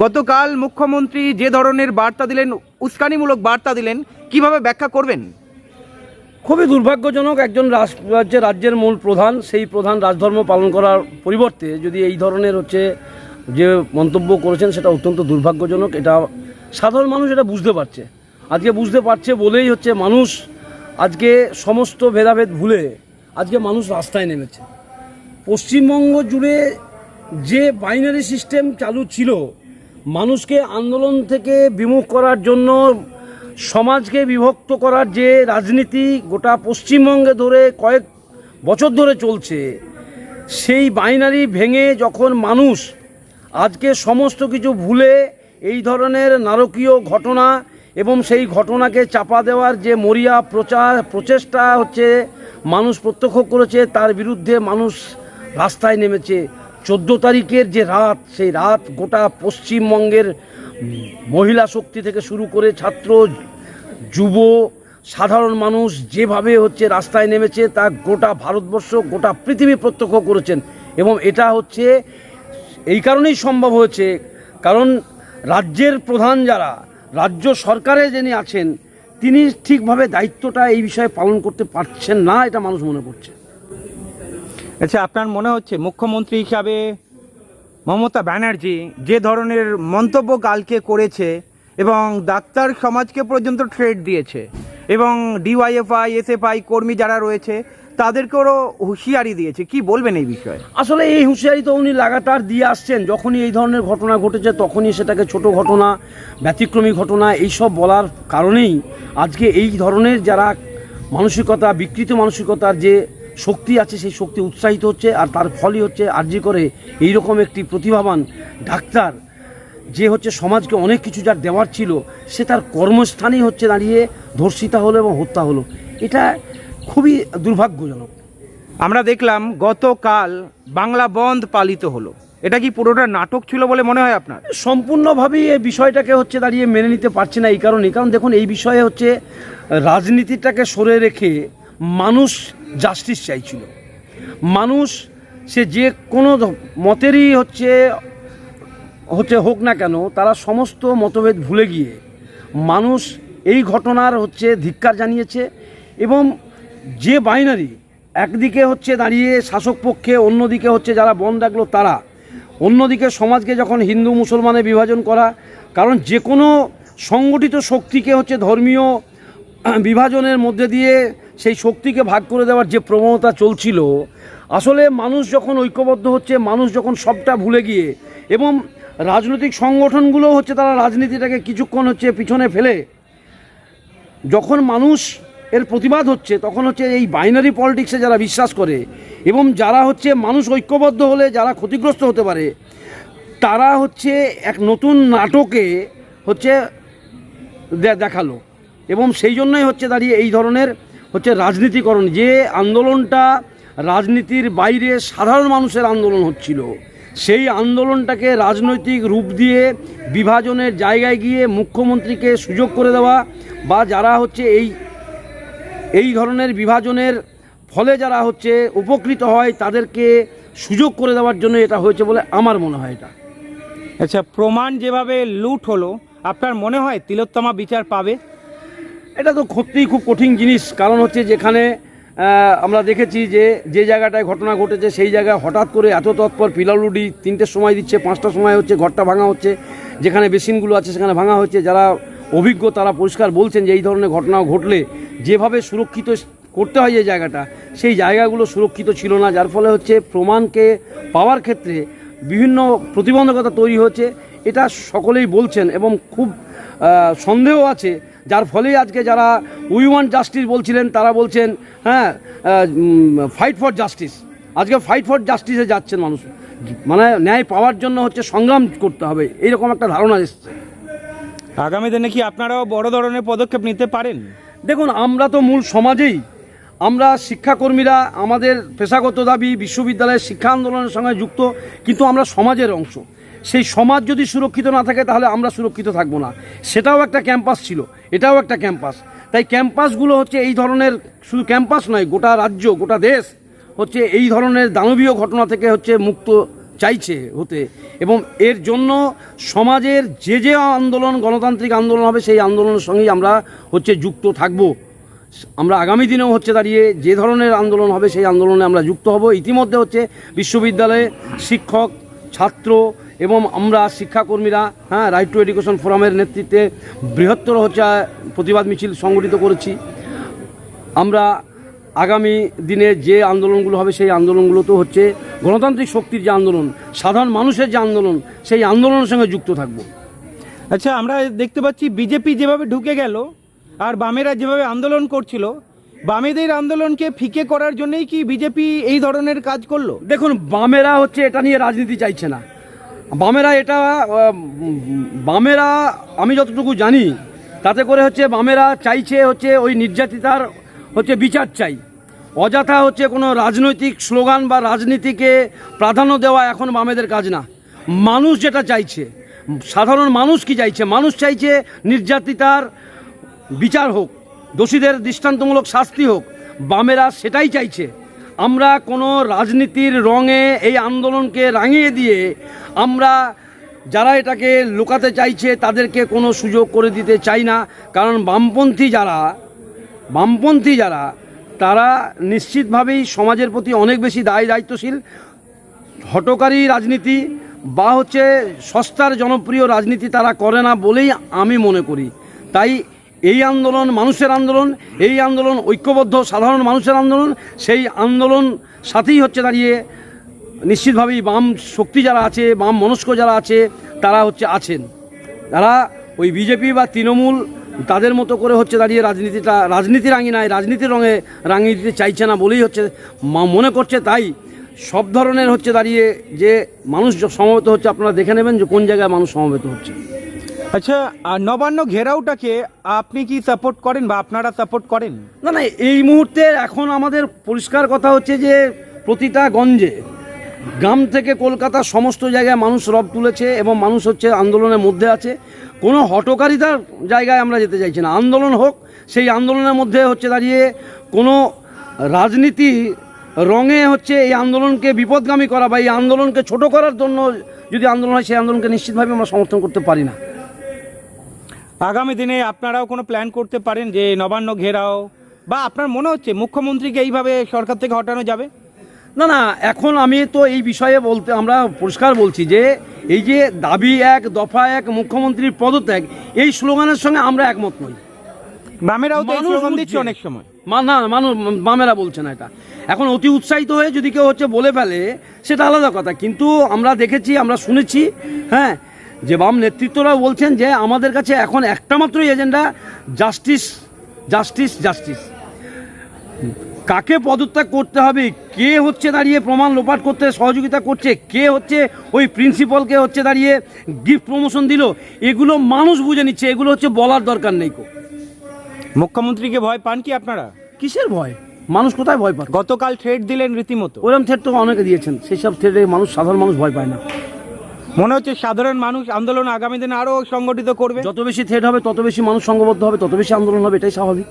গতকাল মুখ্যমন্ত্রী যে ধরনের বার্তা দিলেন, উস্কানিমূলক বার্তা দিলেন, কীভাবে ব্যাখ্যা করবেন? খুবই দুর্ভাগ্যজনক একজন রাজ্যের রাজ্যের মূল প্রধান, সেই প্রধান রাজধর্ম পালন করার পরিবর্তে যদি এই ধরনের হচ্ছে যে মন্তব্য করেছেন, সেটা অত্যন্ত দুর্ভাগ্যজনক। এটা সাধারণ মানুষ এটা বুঝতে পারছে। আজকে বুঝতে পারছে বলেই হচ্ছে মানুষ আজকে সমস্ত ভেদাভেদ ভুলে আজকে মানুষ রাস্তায় নেমেছে। পশ্চিমবঙ্গ জুড়ে যে বাইনারি সিস্টেম চালু ছিল মানুষকে আন্দোলন থেকে বিমুখ করার জন্য, সমাজকে বিভক্ত করার যে রাজনীতি গোটা পশ্চিমবঙ্গে ধরে কয়েক বছর ধরে চলছে, সেই বাইনারি ভেঙে যখন মানুষ আজকে সমস্ত কিছু ভুলে এই ধরনের নারকীয় ঘটনা এবং সেই ঘটনাকে চাপা দেওয়ার যে মরিয়া প্রচার, প্রচেষ্টা হচ্ছে, মানুষ প্রত্যক্ষ করেছে, তার বিরুদ্ধে মানুষ রাস্তায় নেমেছে। চোদ্দ তারিখের যে রাত, সেই রাত গোটা পশ্চিমবঙ্গের মহিলা শক্তি থেকে শুরু করে ছাত্র, যুব, সাধারণ মানুষ যেভাবে হচ্ছে রাস্তায় নেমেছে, তা গোটা ভারতবর্ষ, গোটা পৃথিবী প্রত্যক্ষ করেছেন এবং এটা হচ্ছে, এই কারণেই সম্ভব হয়েছে, কারণ রাজ্যের প্রধান যারা, রাজ্য সরকারে যিনি আছেন, তিনি ঠিকভাবে দায়িত্বটা এই বিষয়ে পালন করতে পারছেন না, এটা মানুষ মনে করছে। আচ্ছা আপনার মনে হচ্ছে মুখ্যমন্ত্রী হিসাবে মমতা ব্যানার্জি যে ধরনের মন্তব্য কালকে করেছে এবং ডাক্তার সমাজকে পর্যন্ত ট্রেড দিয়েছে এবং ডিওয়াইএফআই, এসএফআই কর্মী যারা রয়েছে, তাদেরকেও হুঁশিয়ারি দিয়েছে। কি বলবেন এই বিষয়ে? আসলে এই হুঁশিয়ারি তো উনি লাগাতার দিয়ে আসছেন। যখনই এই ধরনের ঘটনা ঘটেছে, তখনই সেটাকে ছোট ঘটনা, ব্যতিক্রমী ঘটনা, এইসব বলার কারণেই আজকে এই ধরনের যারা মানসিকতা, বিকৃত মানসিকতার যে শক্তি আছে সেই শক্তি উৎসাহিত হচ্ছে আর তার ফলই হচ্ছে আর্জি করে এইরকম একটি প্রতিভাবান ডাক্তার যে হচ্ছে সমাজকে অনেক কিছু যার দেওয়ার ছিল সে তার কর্মস্থানেই হচ্ছে দাঁড়িয়ে ধর্ষিতা হলো এবং হত্যা হলো। এটা খুবই দুর্ভাগ্যজনক। আমরা দেখলাম গতকাল বাংলা বন্ধ পালিত হলো। এটা কি পুরোটা নাটক ছিল বলে মনে হয় আপনার? সম্পূর্ণভাবেই এই বিষয়টাকে হচ্ছে দাঁড়িয়ে মেনে নিতে পারছে না এই কারণে কারণ দেখুন এই বিষয়ে হচ্ছে রাজনীতিটাকে সরে রেখে মানুষ জাস্টিস চাইছিল। মানুষ সে যে কোনো মতেরই হচ্ছে হচ্ছে হোক না কেন, তারা সমস্ত মতভেদ ভুলে গিয়ে মানুষ এই ঘটনার হচ্ছে ধিক্কার জানিয়েছে এবং যে বাইনারি একদিকে হচ্ছে দাঁড়িয়ে শাসক পক্ষে, অন্যদিকে হচ্ছে যারা বন ডাকলো তারা। অন্যদিকে সমাজকে যখন হিন্দু মুসলমানে বিভাজন করা, কারণ যে কোনো সংগঠিত শক্তিকে হচ্ছে ধর্মীয় বিভাজনের মধ্যে দিয়ে সেই শক্তিকে ভাগ করে দেওয়ার যে প্রবণতা চলছিল, আসলে মানুষ যখন ঐক্যবদ্ধ হচ্ছে, মানুষ যখন সবটা ভুলে গিয়ে এবং রাজনৈতিক সংগঠনগুলো হচ্ছে তারা রাজনীতিটাকে কিছুক্ষণ হচ্ছে পিছনে ফেলে, যখন মানুষ এর প্রতিবাদ হচ্ছে, তখন হচ্ছে এই বাইনারি পলিটিক্সে যারা বিশ্বাস করে এবং যারা হচ্ছে মানুষ ঐক্যবদ্ধ হলে যারা ক্ষতিগ্রস্ত হতে পারে, তারা হচ্ছে এক নতুন নাটকে হচ্ছে দেখাল এবং সেই জন্যই হচ্ছে দাঁড়িয়ে এই ধরনের হচ্ছে রাজনীতিকরণ। যে আন্দোলনটা রাজনীতির বাইরে সাধারণ মানুষের আন্দোলন হচ্ছিল, সেই আন্দোলনটাকে রাজনৈতিক রূপ দিয়ে বিভাজনের জায়গায় গিয়ে মুখ্যমন্ত্রীকে সুযোগ করে দেওয়া বা যারা হচ্ছে এই এই ধরনের বিভাজনের ফলে যারা হচ্ছে উপকৃত হয়, তাদেরকে সুযোগ করে দেওয়ার জন্য এটা হয়েছে বলে আমার মনে হয় এটা। আচ্ছা প্রমাণ যেভাবে লুট হলো, আপনার মনে হয় তিলোত্তমা বিচার পাবে? এটা তো সত্যিই খুব কঠিন জিনিস। কারণ হচ্ছে যেখানে আমরা দেখেছি যে যে জায়গাটায় ঘটনা ঘটেছে, সেই জায়গায় হঠাৎ করে এত তৎপর পিলালুডি তিনটের সময় দিচ্ছে, পাঁচটার সময় হচ্ছে ঘরটা ভাঙা হচ্ছে, যেখানে বেসিনগুলো আছে সেখানে ভাঙা হচ্ছে। যারা অভিজ্ঞ তারা পরিষ্কার বলছেন যে, এই ধরনের ঘটনা ঘটলে যেভাবে সুরক্ষিত করতে হয় যে জায়গাটা, সেই জায়গাগুলো সুরক্ষিত ছিল না। যার ফলে হচ্ছে প্রমাণকে পাওয়ার ক্ষেত্রে বিভিন্ন প্রতিবন্ধকতা তৈরি হচ্ছে এটা সকলেই বলছেন এবং খুব সন্দেহ আছে যার ফলেই আজকে যারা উই ওয়ান্ট জাস্টিস বলছিলেন তারা বলছেন হ্যাঁ ফাইট ফর জাস্টিস আজকে ফাইট ফর জাস্টিসে যাচ্ছেন মানুষ। মানে ন্যায় পাওয়ার জন্য হচ্ছে সংগ্রাম করতে হবে এইরকম একটা ধারণা এসছে। আগামী দিনে কি আপনারাও বড় ধরনের পদক্ষেপ নিতে পারেন? দেখুন আমরা তো মূল সমাজেই। আমরা শিক্ষাকর্মীরা আমাদের পেশাগত দাবি বিশ্ববিদ্যালয়ের শিক্ষা আন্দোলনের সঙ্গে যুক্ত কিন্তু আমরা সমাজের অংশ। সেই সমাজ যদি সুরক্ষিত না থাকে, তাহলে আমরা সুরক্ষিত থাকব না। সেটাও একটা ক্যাম্পাস ছিল, এটাও একটা ক্যাম্পাস। তাই ক্যাম্পাসগুলো হচ্ছে এই ধরনের, শুধু ক্যাম্পাস নয়, গোটা রাজ্য, গোটা দেশ হচ্ছে এই ধরনের দানবীয় ঘটনা থেকে হচ্ছে মুক্ত চাইছে হতে। এবং এর জন্য সমাজের যে যে আন্দোলন, গণতান্ত্রিক আন্দোলন হবে, সেই আন্দোলনের সঙ্গেই আমরা হচ্ছে যুক্ত থাকব। আমরা আগামী দিনেও হচ্ছে দাঁড়িয়ে যে ধরনের আন্দোলন হবে, সেই আন্দোলনে আমরা যুক্ত হব। ইতিমধ্যে হচ্ছে বিশ্ববিদ্যালয়ে শিক্ষক, ছাত্র এবং আমরা শিক্ষাকর্মীরা হ্যাঁ রাইট টু এডুকেশন ফোরামের নেতৃত্বে বৃহত্তর হচ্ছে প্রতিবাদ মিছিল সংগঠিত করেছি। আমরা আগামী দিনে যে আন্দোলনগুলো হবে সেই আন্দোলনগুলো তো হচ্ছে গণতান্ত্রিক শক্তির যে আন্দোলন সাধারণ মানুষের যে আন্দোলন সেই আন্দোলনের সঙ্গে যুক্ত থাকব। আচ্ছা আমরা দেখতে পাচ্ছি বিজেপি যেভাবে ঢুকে গেল আর বামেরা যেভাবে আন্দোলন করছিল বামেদের আন্দোলনকে ফিকে করার জন্যই কি বিজেপি এই ধরনের কাজ করল? দেখুন বামেরা হচ্ছে এটা নিয়ে রাজনীতি চাইছে না। বামেরা এটা বামেরা আমি যতটুকু জানি, তাতে করে হচ্ছে বামেরা চাইছে হচ্ছে ওই নির্যাতিতার হচ্ছে বিচার চাই। অযথা হচ্ছে কোনো রাজনৈতিক স্লোগান বা রাজনীতিকে প্রাধান্য দেওয়া এখন বামেদের কাজ না। মানুষ যেটা চাইছে, সাধারণ মানুষ কি চাইছে? মানুষ চাইছে নির্যাতিতার বিচার হোক, দোষীদের দৃষ্টান্তমূলক শাস্তি হোক। বামেরা সেটাই চাইছে। আমরা কোনো রাজনীতির রঙে এই আন্দোলনকে রাঙিয়ে দিয়ে আমরা যারা এটাকে লুকাতে চাইছে তাদেরকে কোনো সুযোগ করে দিতে চাই না। কারণ বামপন্থী যারা বামপন্থী যারা, তারা নিশ্চিতভাবেই সমাজের প্রতি অনেক বেশি দায় দায়িত্বশীল। হটকারী রাজনীতি বা হচ্ছে সস্তার জনপ্রিয় রাজনীতি তারা করে না বলেই আমি মনে করি। তাই এই আন্দোলন মানুষের আন্দোলন, এই আন্দোলন ঐক্যবদ্ধ, সাধারণ মানুষের আন্দোলন, সেই আন্দোলন সাথেই হচ্ছে দাঁড়িয়ে নিশ্চিতভাবেই বাম শক্তি যারা আছে, বাম মনস্ক যারা আছে, তারা হচ্ছে আছেন। তারা ওই বিজেপি বা তৃণমূল তাদের মতো করে হচ্ছে দাঁড়িয়ে রাজনীতিটা রাজনীতি রাজনীতির রাঙিনায় রাজনীতির রঙে রাঙিয়ে দিতে চাইছে না বলেই হচ্ছে মনে করছে তাই সব ধরনের হচ্ছে দাঁড়িয়ে যে মানুষ সমবেত হচ্ছে, আপনারা দেখে নেবেন যে কোন জায়গায় মানুষ সমবেত হচ্ছে। আচ্ছা নবান্ন ঘেরাওটাকে আপনি কি সাপোর্ট করেন বা আপনারা সাপোর্ট করেন? না না, এই মুহূর্তে এখন আমাদের পরিষ্কার কথা হচ্ছে যে প্রতিটা গঞ্জে, গ্রাম থেকে কলকাতা সমস্ত জায়গায় মানুষ রব তুলেছে এবং মানুষ হচ্ছে আন্দোলনের মধ্যে আছে। কোনো হটকারিতার জায়গায় আমরা যেতে চাইছি না। আন্দোলন হোক, সেই আন্দোলনের মধ্যে হচ্ছে দাঁড়িয়ে কোনো রাজনীতি রঙে হচ্ছে এই আন্দোলনকে বিপদগামী করা বা এই আন্দোলনকে ছোট করার জন্য যদি আন্দোলন হয়, সেই আন্দোলনকে নিশ্চিতভাবে আমরা সমর্থন করতে পারি না। আগামী দিনে আপনারাও কোনো প্ল্যান করতে পারেন যে নবান্ন ঘেরাও বা আপনার মনে হচ্ছে মুখ্যমন্ত্রীকে এইভাবে সরকার থেকে হটানো যাবে? না না এখন আমি তো এই বিষয়ে বলতে আমরা পরিষ্কার বলছি যে এই যে দাবি এক দফা এক মুখ্যমন্ত্রীর পদত্যাগ এই স্লোগানের সঙ্গে আমরা একমত নই। বামেরাও তো স্লোগান। দিচ্ছে অনেক সময়। মা না মানুষ বামেরা বলছে না এটা। এখন অতি উৎসাহিত হয়ে যদি কেউ হচ্ছে বলে ফেলে সেটা আলাদা কথা। কিন্তু আমরা দেখেছি আমরা শুনেছি হ্যাঁ যে বাম নেতৃত্বরা বলছেন যে আমাদের কাছে এখন একটা মাত্রই এজেন্ডা জাস্টিস জাস্টিস জাস্টিস। কাকে পদত্যাগ করতে হবে কে হচ্ছে দাঁড়িয়ে প্রমাণ লোপাট করতে সহযোগিতা করছে কে হচ্ছে ওই প্রিন্সিপালকে হচ্ছে দাঁড়িয়ে গিফট প্রমোশন দিল এগুলো মানুষ বুঝে নিচ্ছে এগুলো হচ্ছে বলার দরকার নেই কো। মুখ্যমন্ত্রীকে ভয় পান কি আপনারা? কিসের ভয়? মানুষ কোথায় ভয় পায়? গতকাল থ্রেড দিলেন রীতিমতো। ওরম থ্রেড তো অনেকে দিয়েছেন সেই সব থ্রেডে মানুষ সাধারণ মানুষ ভয় পায় না। মনে হচ্ছে সাধারণ মানুষ আন্দোলন আগামী দিনে আরও সংগঠিত করবে। যত বেশি থ্রেড হবে, তত বেশি মানুষ সংঘবদ্ধ হবে, তত বেশি আন্দোলন হবে, এটাই স্বাভাবিক।